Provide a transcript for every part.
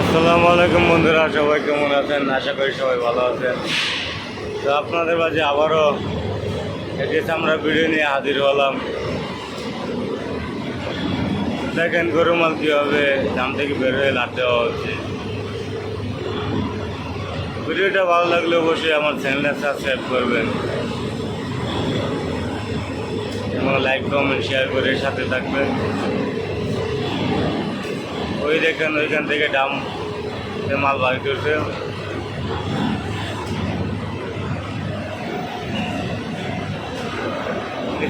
আসসালামু আলাইকুম বন্ধুরা, সবাই কেমন আছেন? আশা করি সবাই ভালো আছেন। তো আপনাদের মাঝে আবারও একটি আমরা ভিডিও নিয়ে হাজির হলাম। দেখেন গরু মাল কীভাবে দাম থেকে বের হয়ে লাট দেওয়া হচ্ছে। ভিডিওটা ভালো লাগলে অবশ্যই আমার চ্যানেলটা সাবস্ক্রাইব করবেন। এবং লাইক, কমেন্ট শেয়ার করে সাথে থাকবেন। ওই দেখেন, ওইখান থেকে ডাম মাল বার করছে।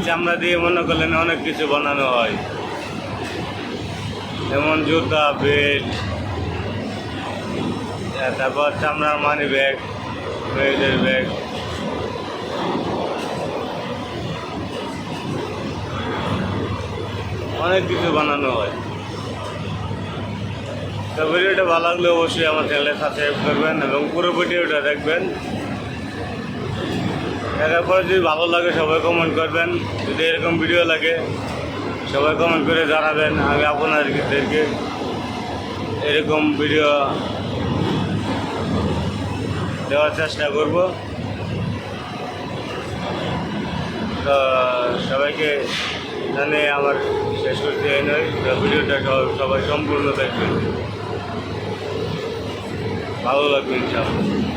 চামড়া দিয়ে মনে করলেন অনেক কিছু বানানো হয়। যেমন জুতা, বেল্ট তারপর চামড়ার মানি ব্যাগ বেল্টের ব্যাগ। অনেক কিছু বানানো হয়। তো ভিডিওটা ভালো লাগলে অবশ্যই আমার চ্যানেলে সাবস্ক্রাইব করবেন এবং পুরো ভিডিওটা দেখবেন। দেখার পরে যদি ভালো লাগে সবাই কমেন্ট করবেন। যদি এরকম ভিডিও লাগে, সবাই কমেন্ট করে জানাবেন। আমি আপনাদেরকে এরকম ভিডিও দেওয়ার চেষ্টা করব। তো সবাইকে জানে আমার শেষ করতে এই নয়। ভিডিওটা সবাই সম্পূর্ণ দেখবেন। ভালো লাগবে ইনশাআল্লাহ।